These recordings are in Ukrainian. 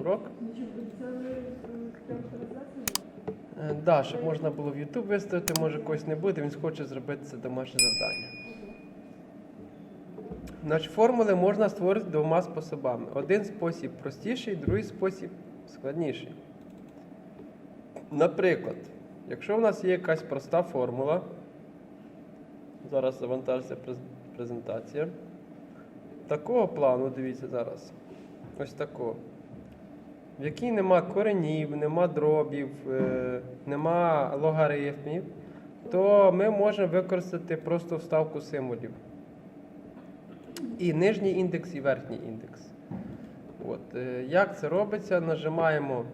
урок. Так, да, щоб можна було в YouTube виставити, може когось не буде, він схоче зробити це домашнє завдання. Значить, формули можна створити двома способами. Один спосіб простіший, другий спосіб складніший. Наприклад, якщо в нас є якась проста формула, зараз завантажиться презентація. Такого плану, дивіться зараз. Ось такого. В якій нема коренів, нема дробів, е, нема логарифмів, то ми можемо використати просто вставку символів. І нижній індекс, і верхній індекс. От. е, Як це робиться? Нажимаємо.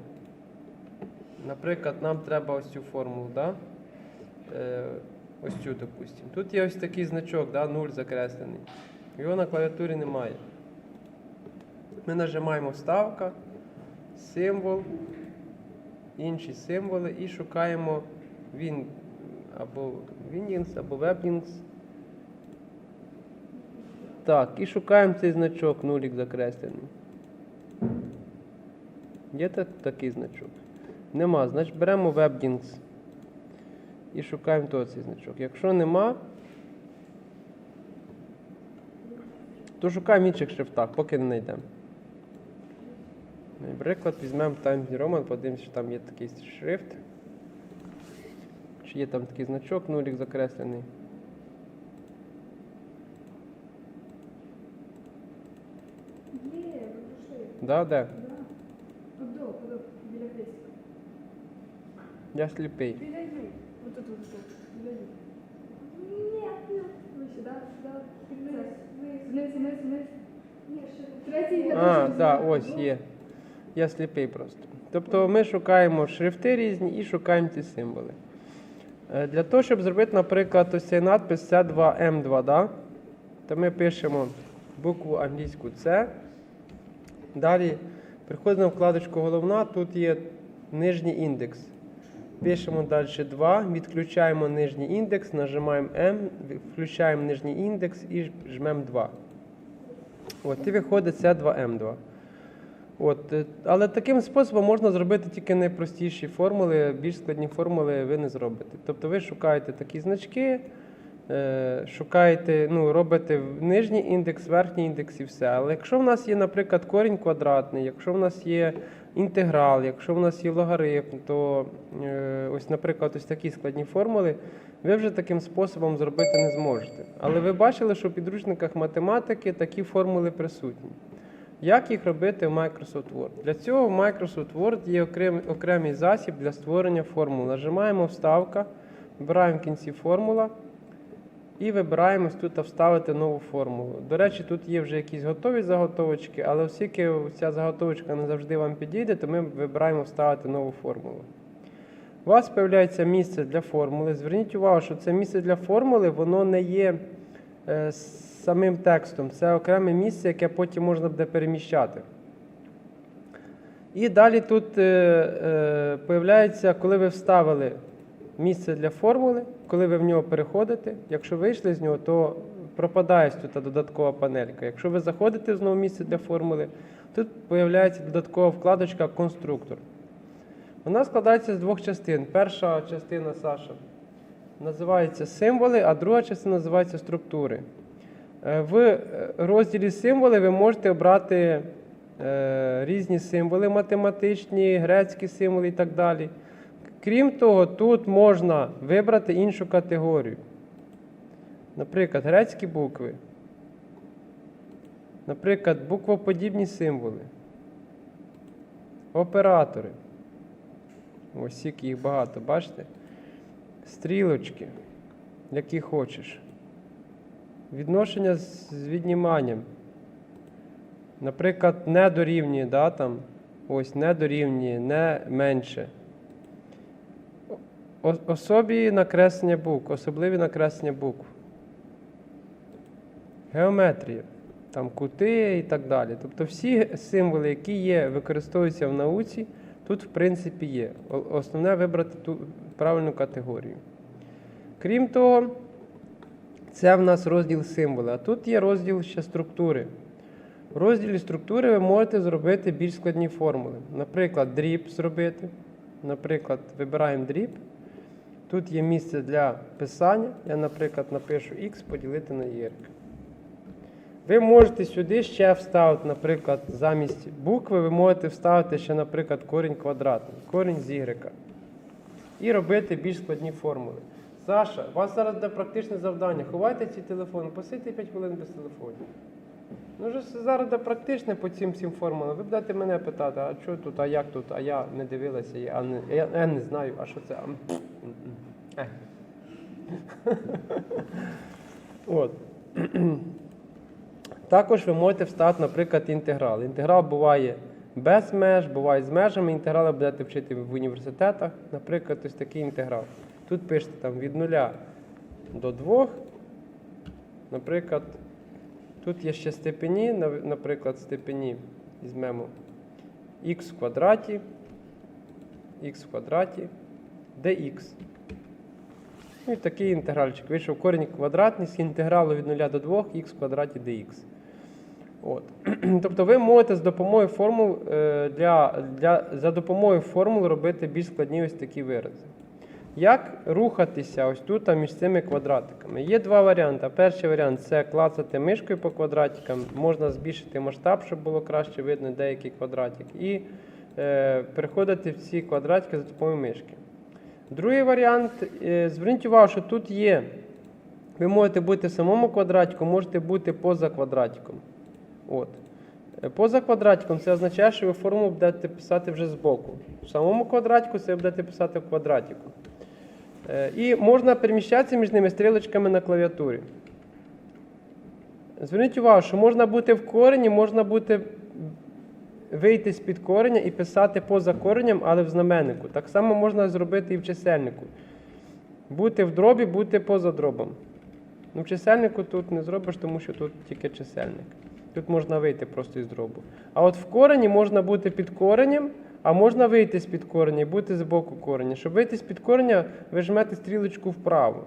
Наприклад, нам треба ось цю формулу, да? Е, ось цю, допустимо. Тут є ось такий значок, да? 0 закреслений. Його на клавіатурі немає. Ми нажимаємо вставка, символ, інші символи і шукаємо він або Winings, або WebLinks. Так, і шукаємо цей значок, нулік закреслений. Є так, такий значок? Нема. Значить беремо WebLinks і шукаємо то цей значок. Якщо нема, то шукаємо інших шрифтах, поки не знайдемо. Наприклад, візьмемо Times New Roman, подивимося, що там є такий шрифт. Чи є там такий значок, нулік закреслений. Є. Да, де? Да. Подо, подо, біля хрестика. Я сліпий. Біля її. Вот тут, вот тут. Біля її. Ні, ні. Вище, да? Да. Вниз, вниз, вниз, вниз. Ні, ще. Третій А, так, да, ось є. Я сліпий просто. Тобто ми шукаємо шрифти різні і шукаємо ці символи. Е, Для того, щоб зробити, наприклад, ось цей надпис C2M2, да? то ми пишемо букву англійську C. Далі приходимо в вкладочку головна, тут є нижній індекс. Пишемо далі 2, відключаємо нижній індекс, нажимаємо M, включаємо нижній індекс і жмемо 2. От, і виходить C2M2. От, е, але таким способом можна зробити тільки найпростіші формули, більш складні формули ви не зробите. Тобто ви шукаєте такі значки, е, шукаєте, ну, робите нижній індекс, верхній індекс і все. Але якщо в нас є, наприклад, корінь квадратний, якщо в нас є інтеграл, якщо в нас є логарифм, то е, ось, наприклад, ось такі складні формули ви вже таким способом зробити не зможете. Але ви бачили, що в підручниках математики такі формули присутні. Як їх робити в Microsoft Word? Для цього в Microsoft Word є окремий, окремий засіб для створення формул. Нажимаємо вставка, вибираємо в кінці формула і вибираємо тут вставити нову формулу. До речі, тут є вже якісь готові заготовочки, але оскільки ця заготовочка не завжди вам підійде, то ми вибираємо вставити нову формулу. У вас з'являється місце для формули. Зверніть увагу, що це місце для формули, воно не є е, самим текстом. Це окреме місце, яке потім можна буде переміщати. І далі тут е, е, коли ви вставили місце для формули, коли ви в нього переходите, якщо вийшли з нього, то пропадає тут додаткова панелька. Якщо ви заходите знову в місце для формули, тут появляється додаткова вкладочка Конструктор. Вона складається з двох частин. Перша частина Саша називається символи, а друга частина називається структури. Е, В е, розділі символи ви можете обрати е, різні символи математичні, грецькі символи і так далі. Крім того, тут можна вибрати іншу категорію. Наприклад, грецькі букви. Наприклад, буквоподібні символи. Оператори. Ось їх багато, бачите? Стрілочки, які хочеш. Відношення з відніманням. Наприклад, не дорівнює, да, там, ось не дорівнює, не менше. Особі накреслення букв, особливі накреслення букв. Геометрія, там кути і так далі. Тобто всі символи, які є, використовуються в науці, тут в принципі є. Основне вибрати ту правильну категорію. Крім того, це в нас розділ символи, а тут є розділ ще структури. В розділі структури ви можете зробити більш складні формули. Наприклад, дріб зробити. Наприклад, вибираємо дріб. Тут є місце для писання. Я, наприклад, напишу x поділити на y. Ви можете сюди ще вставити, наприклад, замість букви, ви можете вставити ще, наприклад, корінь квадратний, корінь з y. І робити більш складні формули. Саша, у вас зараз буде практичне завдання. Ховайте ці телефони, посидьте 5 хвилин без телефонів. Ну, вже зараз буде практичне по цим всім формулам. Ви будете мене питати, а що тут, а як тут, а я не дивилася, я не, я, я не знаю, а що це. А. От. Також ви можете вставити, наприклад, інтеграл. Інтеграл буває без меж, буває з межами. Інтеграли будете вчити в університетах. Наприклад, ось такий інтеграл. Тут пишете там від 0 до 2. Наприклад, тут є ще степені, наприклад, степені візьмемо х в квадраті, х в квадраті, dx. Ну і такий інтегральчик. Вийшов корінь квадратний з інтегралу від 0 до 2 х в квадраті dx. От. Тобто ви можете з допомогою формул е, для, для, за допомогою формул робити більш складні ось такі вирази. Як рухатися ось тут між цими квадратиками? Є два варіанти. Перший варіант це клацати мишкою по квадратикам, можна збільшити масштаб, щоб було краще видно деякий квадратик, і е, переходити в ці квадратики за допомогою мишки. Другий варіант, е, зверніть увагу, що тут є. Ви можете бути в самому квадратику, можете бути поза квадратиком. От. Е, Поза квадратиком це означає, що ви формулу будете писати вже збоку. В самому квадратику це будете писати в квадратику. Е, І можна переміщатися між ними стрілочками на клавіатурі. Зверніть увагу, що можна бути в корені, можна бути вийти з-під кореня і писати поза коренем, але в знаменнику. Так само можна зробити і в чисельнику. Бути в дробі, бути поза дробом. Ну, в чисельнику тут не зробиш, тому що тут тільки чисельник. Тут можна вийти просто із дробу. А от в корені можна бути під коренем, а можна вийти з-під кореня і бути з боку кореня. Щоб вийти з-під кореня, ви жмете стрілочку вправо.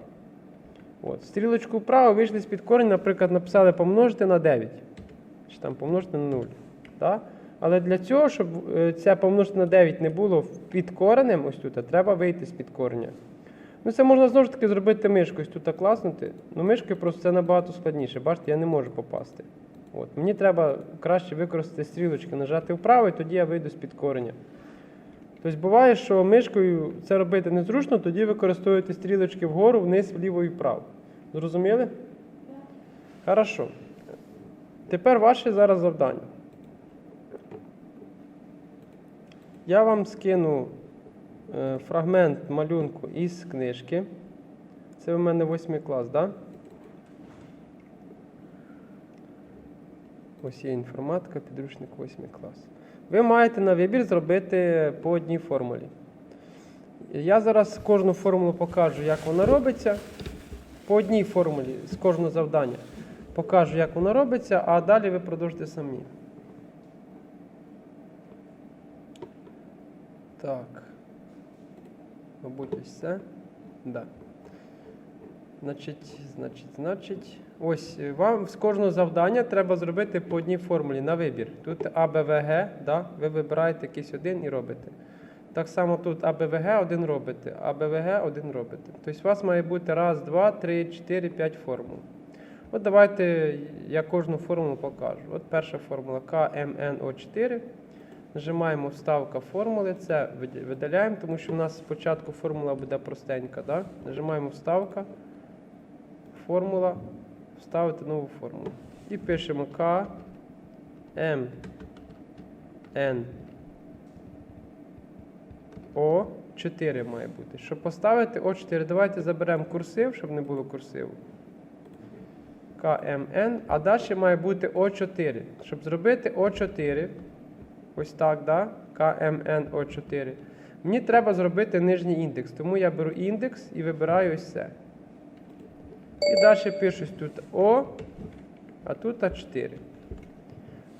От, стрілочку вправо вийшли з-під кореня, наприклад, написали помножити на 9. Чи там помножити на 0. Так? Але для цього, щоб е, це помножити на 9 не було під коренем, ось тут, треба вийти з-під кореня. Ну, це можна знову ж таки зробити мишкою, ось тут класнути. Ну, мишкою просто це набагато складніше. Бачите, я не можу попасти. От. Мені треба краще використати стрілочки, нажати вправо, і тоді я вийду з-під кореня. Тобто буває, що мишкою це робити незручно, тоді використовуєте стрілочки вгору, вниз, вліво і вправо. Зрозуміли? Так. Хорошо. Тепер ваше зараз завдання. Я вам скину е, фрагмент малюнку із книжки. Це у мене восьмий клас, так? Да? Ось є інформатика, підручник 8 клас. Ви маєте на вибір зробити по одній формулі. Я зараз кожну формулу покажу, як вона робиться. По одній формулі з кожного завдання покажу, як вона робиться, а далі ви продовжите самі. Так. Мабуть, ось це. Да. Значить, значить, значить. Ось е, вам з кожного завдання треба зробити по одній формулі на вибір. Тут АБВГ, да? ви вибираєте якийсь один і робите. Так само тут АБВГ один робите, АБВГ один робите. Тобто у вас має бути раз, два, три, чотири, п'ять формул. От давайте я кожну формулу покажу. От перша формула КМНО4. Нажимаємо вставка формули, це видаляємо, тому що у нас спочатку формула буде простенька. Да? Нажимаємо вставка, формула, вставити нову формулу. І пишемо К, М, Н, О, 4 має бути. Щоб поставити О4, давайте заберемо курсив, щоб не було курсиву. КМН, а далі має бути О4. Щоб зробити О4, ось так, да? КМН О4. Мені треба зробити нижній індекс, тому я беру індекс і вибираю ось це. І далі пишу тут О, а тут А4.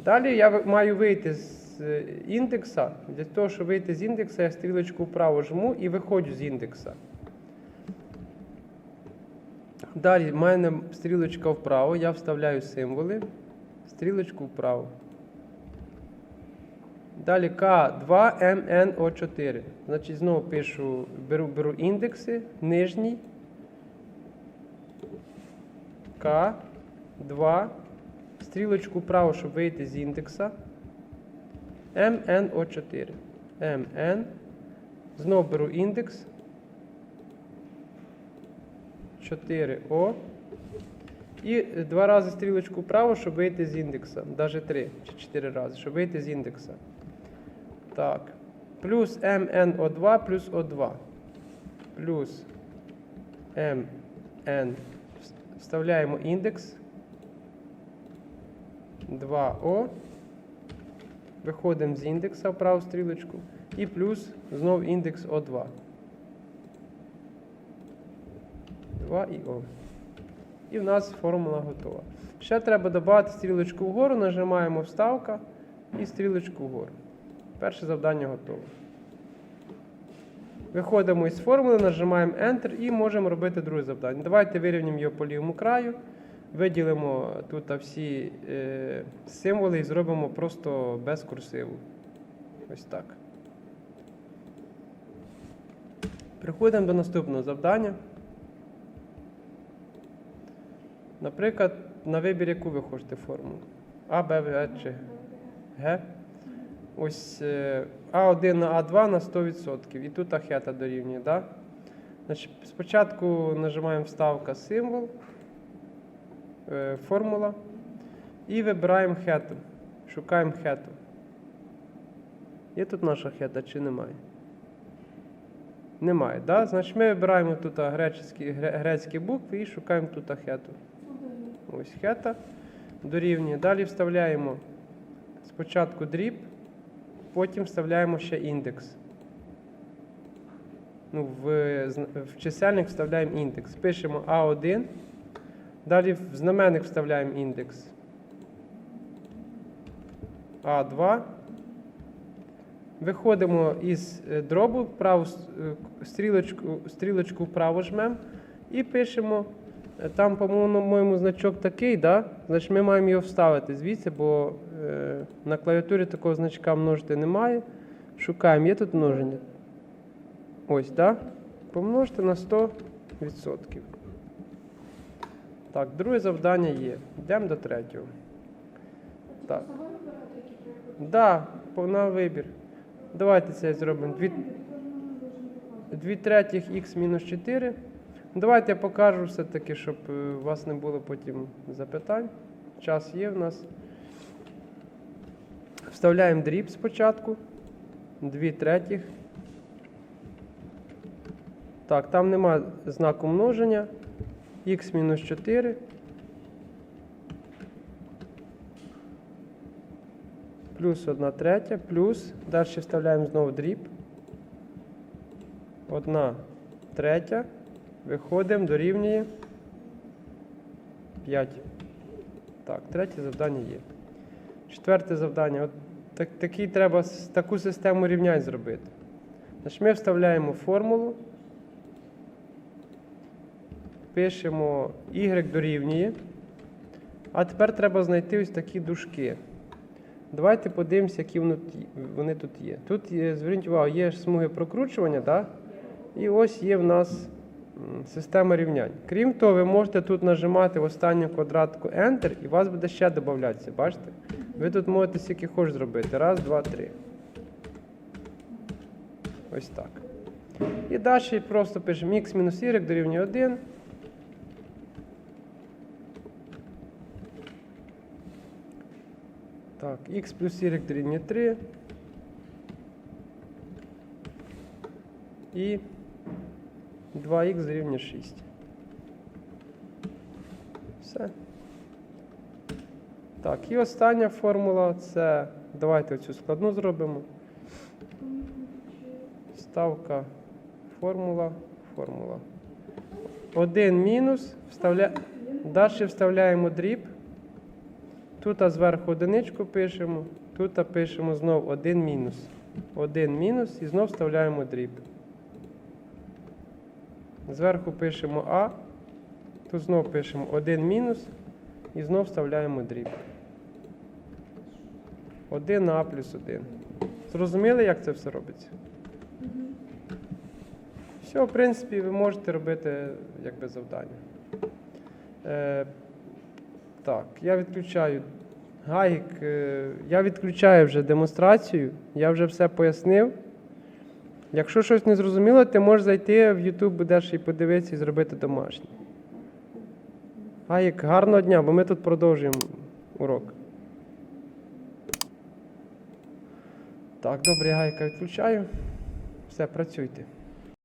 Далі я маю вийти з е, індекса. Для того, щоб вийти з індекса, я стрілочку вправо жму і виходжу з індекса. Далі в мене стрілочка вправо, я вставляю символи. Стрілочку вправо. Далі К2МНО4. Значить, знову пишу, беру, беру індекси, нижній. К2. Стрілочку вправо, щоб вийти з індекса. МНО4. МН. Знову беру індекс. 4О. І два рази стрілочку вправо, щоб вийти з індекса. Навіть три чи чотири рази, щоб вийти з індекса. Так. Плюс МНО2 плюс О2. Плюс МН. Вставляємо індекс. 2О. Виходимо з індекса в праву стрілочку. І плюс знов індекс О2. 2 і О. І в нас формула готова. Ще треба додати стрілочку вгору, нажимаємо вставка і стрілочку вгору. Перше завдання готове. Виходимо із формули, нажимаємо Enter і можемо робити друге завдання. Давайте вирівняємо його по лівому краю, виділимо тут всі е, символи і зробимо просто без курсиву. Ось так. Переходимо до наступного завдання. Наприклад, на вибір, яку ви хочете формулу. А, Б, В чи Г. Ось е, А1 на А2 на 100%. І тут ахета дорівнює. Да? Значить, спочатку нажимаємо вставка символ, е, формула. І вибираємо хету. Шукаємо хету. Є тут наша хета чи немає? Немає, да? Значить ми вибираємо тут греческі, гре- грецькі букви і шукаємо тут хету. Ось хета дорівнює. Далі вставляємо спочатку дріб, потім вставляємо ще індекс. Ну, в, в чисельник вставляємо індекс. Пишемо А1. Далі в знаменник вставляємо індекс. А2. Виходимо із е, дробу, праву е, стрілочку, стрілочку вправо жмемо і пишемо. е, Там, по-моєму, значок такий, да? значить ми маємо його вставити звідси, бо на клавіатурі такого значка множити немає. Шукаємо, є тут множення. Ось, так? Да? Помножити на 100%. Так, друге завдання є. Йдемо до третього. Так. Да, на вибір. Давайте це зробимо. Дві, дві третіх х мінус 4. Давайте я покажу все-таки, щоб е, у вас не було потім запитань. Час є в нас. Вставляємо дріб спочатку. Дві третіх. Так, там нема знаку множення. х мінус 4. Плюс 1 третя, плюс. Далі вставляємо знову дріб. 1 третя. Виходимо, дорівнює 5. Так, третє завдання є. Четверте завдання. Так, такий треба таку систему рівнянь зробити. Значить, ми вставляємо формулу. Пишемо y дорівнює. А тепер треба знайти ось такі дужки. Давайте подивимося, які вони тут є- тут є. Зверніть увагу, є смуги прокручування, да? і ось є в нас система рівнянь. Крім того, ви можете тут нажимати в останню квадратку Enter, і у вас буде ще додатися. Бачите? Ви тут можете скільки хочеш зробити. Раз, два, три. Ось так. І далі просто пишемо x мінус y дорівнює 1. Так, x плюс y дорівнює 3. І 2х дорівнює 6. Все. Так, і остання формула це. Давайте оцю складну зробимо. Ставка формула. Формула. 1 мінус. Вставля... Далі вставляємо дріб. Тут зверху одиничку пишемо, тут пишемо знов 1 мінус. 1 мінус і знов вставляємо дріб. Зверху пишемо А, тут знов пишемо 1 мінус і знов вставляємо дріб. 1а плюс 1. Зрозуміли, як це все робиться? Все, в принципі, ви можете робити якби завдання. Е, так, я відключаю гайк. Е, я відключаю вже демонстрацію, я вже все пояснив. Якщо щось не зрозуміло, ти можеш зайти в YouTube, будеш і подивитися і зробити домашнє. Гайк, гарного дня, бо ми тут продовжуємо урок. Так, добре, я гайка відключаю. Все, працюйте.